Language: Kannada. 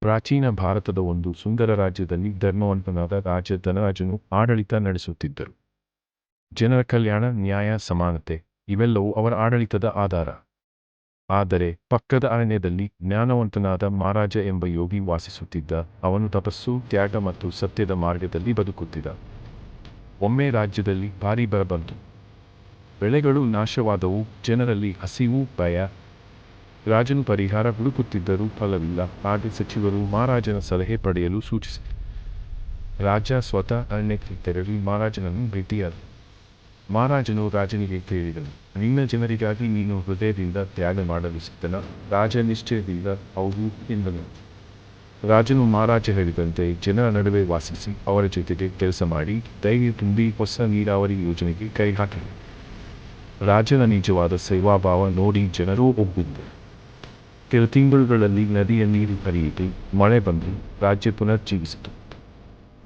ಪ್ರಾಚೀನ ಭಾರತದ ಒಂದು ಸುಂದರ ರಾಜ್ಯದಲ್ಲಿ ಧರ್ಮವಂತನಾದ ರಾಜ ಧನರಾಜನು ಆಡಳಿತ ನಡೆಸುತ್ತಿದ್ದರು. ಜನರ ಕಲ್ಯಾಣ, ನ್ಯಾಯ, ಸಮಾನತೆ ಇವೆಲ್ಲವೂ ಅವರ ಆಡಳಿತದ ಆಧಾರ. ಆದರೆ ಪಕ್ಕದ ಅರಣ್ಯದಲ್ಲಿ ಜ್ಞಾನವಂತನಾದ ಮಹಾರಾಜ ಎಂಬ ಯೋಗಿ ವಾಸಿಸುತ್ತಿದ್ದ ಅವನು ತಪಸ್ಸು, ತ್ಯಾಗ ಮತ್ತು ಸತ್ಯದ ಮಾರ್ಗದಲ್ಲಿ ಬದುಕುತ್ತಿದ್ದ. ಒಮ್ಮೆ ರಾಜ್ಯದಲ್ಲಿ ಭಾರೀ ಬರ ಬಂತು ಬೆಳೆಗಳು ನಾಶವಾದವು, ಜನರಲ್ಲಿ ಹಸಿವು, ಭಯ ರಾಜನು ಪರಿಹಾರ ಹುಡುಕುತ್ತಿದ್ದರೂ ಫಲವಿಲ್ಲ. ಆಗ ಸಚಿವರು ಮಹಾರಾಜನ ಸಲಹೆ ಪಡೆಯಲು ಸೂಚಿಸಿ, ರಾಜ ಸ್ವತಃ ಅರಣ್ಯಕ್ಕೆ ತೆರಳಿ ಮಹಾರಾಜನನ್ನು ಭೇಟಿಯಾದ. ಮಹಾರಾಜನು ರಾಜನಿಗೆ ಕೇಳಿದನು, ನಿನ್ನ ಜನರಿಗಾಗಿ ನೀನು ಹೃದಯದಿಂದ ತ್ಯಾಗ ಮಾಡಲು ಸಿದ್ಧನ? ರಾಜ ನಿಶ್ಚಯದಿಂದ ಹೌದು ಎಂದನು. ರಾಜನು ಮಹಾರಾಜ ಹೇಳಿದಂತೆ ಜನರ ನಡುವೆ ವಾಸಿಸಿ ಅವರ ಜೊತೆಗೆ ಕೆಲಸ ಮಾಡಿ ಧೈರ್ಯ ತುಂಬಿ ಹೊಸ ನೀರಾವರಿ ಯೋಜನೆಗೆ ಕೈ ಹಾಕಿದರು ರಾಜನ ನಿಜವಾದ ಸೇವಾಭಾವ ನೋಡಿ ಜನರೂ ಒಪ್ಪಿದ್ದರು ಕೆಲ ತಿಂಗಳುಗಳಲ್ಲಿ ನದಿಯ ನೀರು ಹರಿಯಿತು. ಮಳೆ ಬಂದು ರಾಜ್ಯ ಪುನರ್ಜೀವಿಸಿತು.